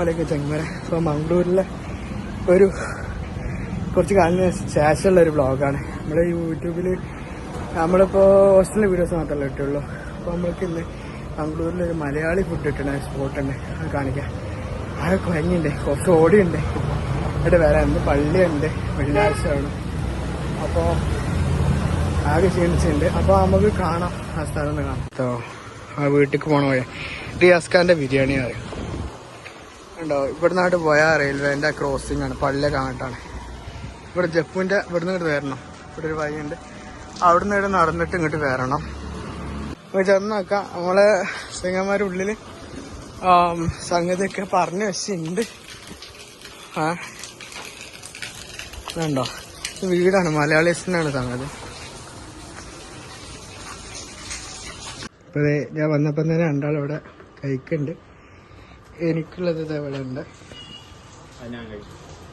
അലൈക്കും ചെങ്ങമര ഇപ്പോൾ മംഗളൂരിലെ ഒരു കുറച്ച് കാലം ശേഷമുള്ള ഒരു ബ്ലോഗാണ് നമ്മൾ യൂട്യൂബിൽ നമ്മളിപ്പോൾ ഹോസ്റ്റലിലെ വീഡിയോസ് മാത്രമല്ല ഇട്ടുള്ളൂ. അപ്പോൾ നമ്മൾക്ക് ഇന്ന് മംഗളൂരിലൊരു മലയാളി ഫുഡ് കിട്ടണ സ്പോട്ടുണ്ട് അത് കാണിക്കാം. ആകെ കുഴഞ്ഞുണ്ട്. കുറച്ച് ഓടിയുണ്ട്. എന്നിട്ട് വേറെ ഇന്ന് പള്ളിയുണ്ട്. വെള്ളിയാഴ്ചയാണ്. അപ്പോൾ ആകെ ക്ഷീണിച്ചിട്ടുണ്ട്. അപ്പോൾ നമുക്ക് കാണാം. ആ സ്ഥലം കാണാം. കേട്ടോ ആ വീട്ടിലേക്ക് പോണ വഴി റിയാസ്ഖാന്റെ ബിരിയാണി അറിയാം ഉണ്ടോ? ഇവിടുന്നായിട്ട് പോയാൽ റെയിൽവേന്റെ ക്രോസിംഗ് ആണ് പള്ളിയെ കാണട്ടാണ് ഇവിടെ ജപ്പുവിന്റെ ഇവിടുന്ന് ഇങ്ങോട്ട് വരണം. ഇവിടെ ഒരു വഴിയുണ്ട്. അവിടുന്ന് ഇവിടെ നടന്നിട്ട് ഇങ്ങോട്ട് വരണം. അപ്പോൾ ചെന്ന് നോക്കാം. നമ്മളെ സിംഗന്മാരുടെ ഉള്ളിൽ സംഗതിയൊക്കെ പറഞ്ഞു വെച്ചിട്ടുണ്ട്. ഇത് വീടാണ്. മലയാളീസിനാണ് സംഗതി. ഇപ്പൊ ഞാൻ വന്നപ്പം തന്നെ രണ്ടാളിവിടെ കഴിക്കുന്നുണ്ട്. എനിക്കുള്ളത് ഇതേപോലെ ഉണ്ട്.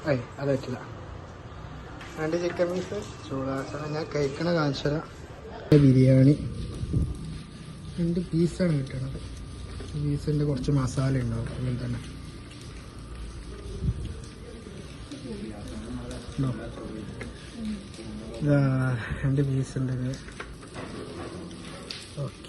ഏയ് അത് പറ്റില്ല രണ്ട് ചിക്കൻ പീസ് ചൂടാക്കണം ഞാൻ കഴിക്കണ കാണിച്ചു തരാം ബിരിയാണി. രണ്ട് പീസാണ് കിട്ടണത്. പീസിന്റെ കുറച്ച് മസാല ഉണ്ടാവും. അങ്ങനെ തന്നെ. രണ്ട് പീസ് ഉണ്ട് ഓക്കെ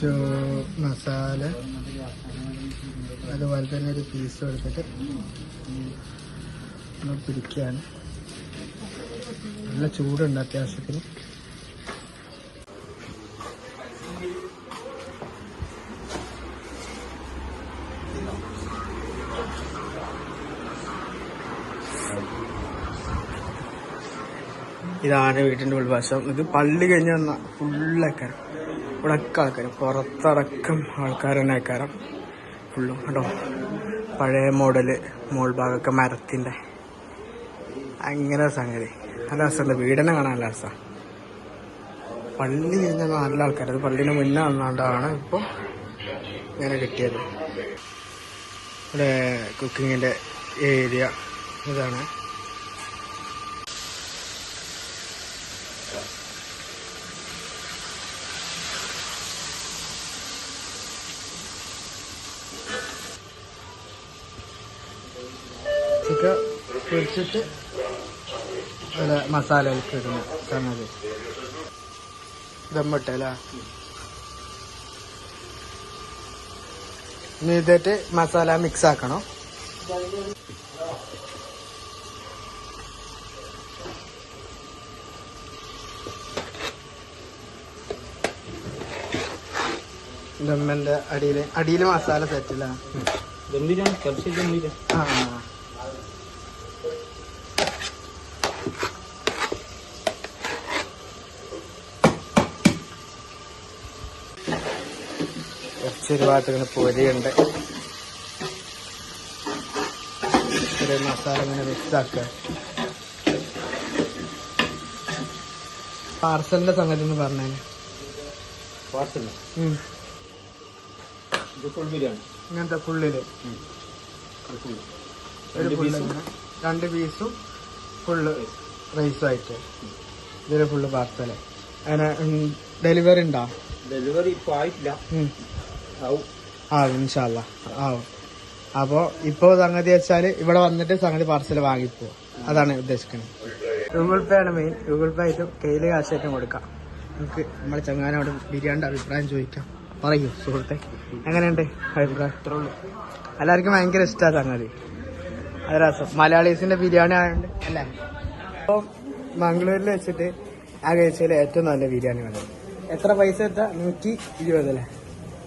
കുറച്ച് മസാല അതുപോലെ തന്നെ ഒരു പീസ് എടുത്തിട്ട് പിടിക്കുകയാണ്. നല്ല ചൂടുണ്ട് അത്യാവശ്യത്തിന്. ഇതാണ് വീട്ടിന്റെ ഉൾവശം. ഇത് പള്ളി കഴിഞ്ഞ വന്ന ഫുള്ളാക്കാരം ഇവിടെ ഒക്കെ ആൾക്കാർ പുറത്തടക്കം ആൾക്കാർ തന്നെ ആക്കാരം ഫുള്ളും കേട്ടോ പഴയ മോഡൽ മോൾ ഭാഗമൊക്കെ മരത്തിന്റെ അങ്ങനെ സംഗതി. നല്ല രസമുണ്ട്. വീടിനെ കാണാൻ നല്ല രസം. പള്ളി കഴിഞ്ഞ നല്ല ആൾക്കാർ അത് പള്ളിന് മുന്നേ വന്നാണ്ടാണ് ഇപ്പോൾ ഇങ്ങനെ കിട്ടിയത്. ഇവിടെ കുക്കിങ്ങിന്റെ ഏരിയ ഇതാണ്. ഒക്കെ പൊരിച്ചിട്ട് ഇവിടെ മസാലയിലേക്ക് ഇടുന്നു സംഗതി. ദമ്മിട്ടല്ലേ ഇനി മസാല മിക്സ് ആക്കണം. ദമ്മന്റെ അടിയിൽ അടിയിൽ മസാല സെറ്റില്ല ആ. കുറച്ചൊരു ഭാഗത്ത് പൊരിയുണ്ട്. മസാല ഇങ്ങനെ മിക്സാക്കുക പാർസലിന്റെ സംഗതി എന്ന് പറഞ്ഞേ പാർസൽ ഇങ്ങനത്തെ ഫുള്ളിൽ രണ്ട് പീസും ഫുള്ള് റൈസായിട്ട് ഇതിൽ ഫുള്ള് പാർസൽ അങ്ങനെ ഡെലിവറി ഉണ്ടോ? ഡെലിവറി ഇപ്പൊ ആയിട്ടില്ല. ആ ഇൻഷാല്ല ആവും. അപ്പോ ഇപ്പൊ സംഗതി വെച്ചാൽ ഇവിടെ വന്നിട്ട് സംഗതി പാർസൽ വാങ്ങിപ്പോ അതാണ് ഉദ്ദേശിക്കുന്നത് ഗൂഗിൾ പേ ആണ് മെയിൻ ഗൂഗിൾ പേ ആയിട്ടും കയ്യിൽ കാശായിട്ടും കൊടുക്കാം. നമുക്ക് നമ്മളെ ചങ്ങാനോട് ബിരിയാണിന്റെ അഭിപ്രായം ചോദിക്കാം. പറയൂ സുഹൃത്തെ. എങ്ങനെയുണ്ട്? അഭിപ്രായം? എല്ലാവർക്കും ഭയങ്കര ഇഷ്ടമാണ് സംഗതി. അത് രസം. മലയാളീസിന്റെ ബിരിയാണി ആയതുകൊണ്ട് അല്ലേ? അപ്പോൾ മംഗളൂരിൽ വെച്ചിട്ട് ആ കഴിച്ചതിൽ ഏറ്റവും നല്ല ബിരിയാണി വന്നത് എത്ര പൈസ എത്താ നൂറ്റി ഇരുപത് അല്ലേ?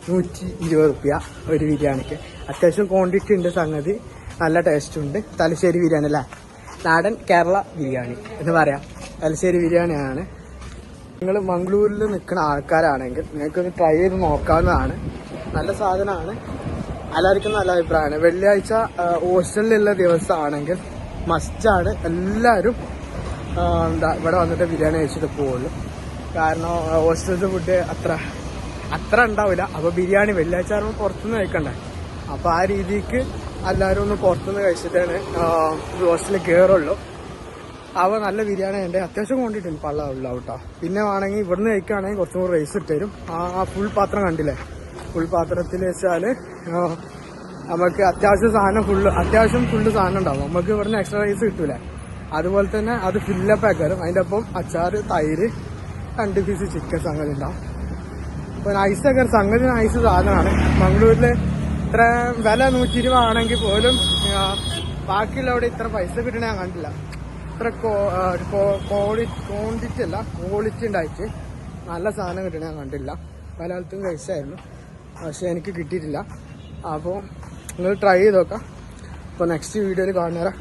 നൂറ്റി ഇരുപത് റുപ്യ ഒരു ബിരിയാണിക്ക്. അത്യാവശ്യം ക്വാണ്ടിറ്റി ഉണ്ട് സംഗതി. നല്ല ടേസ്റ്റ് ഉണ്ട്. തലശ്ശേരി ബിരിയാണി അല്ലേ? നാടൻ കേരള ബിരിയാണി എന്ന് പറയാം. തലശ്ശേരി ബിരിയാണിയാണ്. നിങ്ങൾ മംഗളൂരിൽ നിൽക്കുന്ന ആൾക്കാരാണെങ്കിൽ നിങ്ങൾക്കൊന്ന് ട്രൈ ചെയ്ത് നോക്കാവുന്നതാണ്. നല്ല സാധനമാണ്. എല്ലാവർക്കും നല്ല അഭിപ്രായമാണ്. വെള്ളിയാഴ്ച ഹോസ്റ്റലിലുള്ള ദിവസമാണെങ്കിൽ മസ്റ്റാണ് എല്ലാവരും എന്താ ഇവിടെ വന്നിട്ട് ബിരിയാണി കഴിച്ചിട്ട് പോവുള്ളൂ. കാരണം ഹോസ്റ്റലിലത്തെ ഫുഡ് അത്ര അത്ര ഉണ്ടാവില്ല. അപ്പോൾ ബിരിയാണി വെള്ളിയാഴ്ച ആകുമ്പോൾ പുറത്തുനിന്ന് കഴിക്കണ്ടേ? അപ്പോൾ ആ രീതിക്ക് എല്ലാവരും ഒന്ന് പുറത്തുനിന്ന് കഴിച്ചിട്ടാണ് ഹോസ്റ്റലിൽ കയറുള്ളൂ അവ നല്ല ബിരിയാണി ഉണ്ട്. അത്യാവശ്യം കൊണ്ടിട്ടുണ്ട് പള്ള കേട്ടോ പിന്നെ വേണമെങ്കിൽ ഇവിടുന്ന് കഴിക്കുകയാണെങ്കിൽ കുറച്ചും കൂടി റൈസ് ഇട്ടുതരും ആ ഫുൾ പാത്രം കണ്ടില്ലേ? ഫുൾ പാത്രത്തിൽ വെച്ചാൽ നമുക്ക് അത്യാവശ്യം സാധനം ഫുള്ള് അത്യാവശ്യം ഫുള്ള് സാധനം ഉണ്ടാവും. നമുക്ക് ഇവിടുന്ന് എക്സ്ട്രാ റൈസ് കിട്ടൂല. അതുപോലെ തന്നെ അത് ഫില്ലപ്പ് ആക്കാരും അതിന്റെ ഒപ്പം അച്ചാറ് തൈര് രണ്ട് പീസ് ചിക്കൻ സംഗതി ഉണ്ടാവും. അപ്പോൾ നൈസൊക്കെ സംഗതി നൈസ് സാധനമാണ്. മംഗളൂരിൽ ഇത്ര വില നൂറ്റി ഇരുപത് ആണെങ്കിൽ പോലും ബാക്കിയുള്ളവിടെ ഇത്ര പൈസ കിട്ടണ ഞാൻ കണ്ടില്ല. ഇത്ര ക്വാണ്ടിറ്റി അല്ല ക്വാളിറ്റി ഉണ്ടായിട്ട് നല്ല സാധനം കിട്ടണ ഞാൻ കണ്ടില്ല. പല ആൾക്കും കഴിച്ചായിരുന്നു. പക്ഷെ എനിക്ക് കിട്ടിയിട്ടില്ല. അപ്പോൾ നിങ്ങൾ ട്രൈ ചെയ്ത് നോക്കാം. അപ്പോൾ നെക്സ്റ്റ് വീഡിയോയിൽ കാണുന്നേരം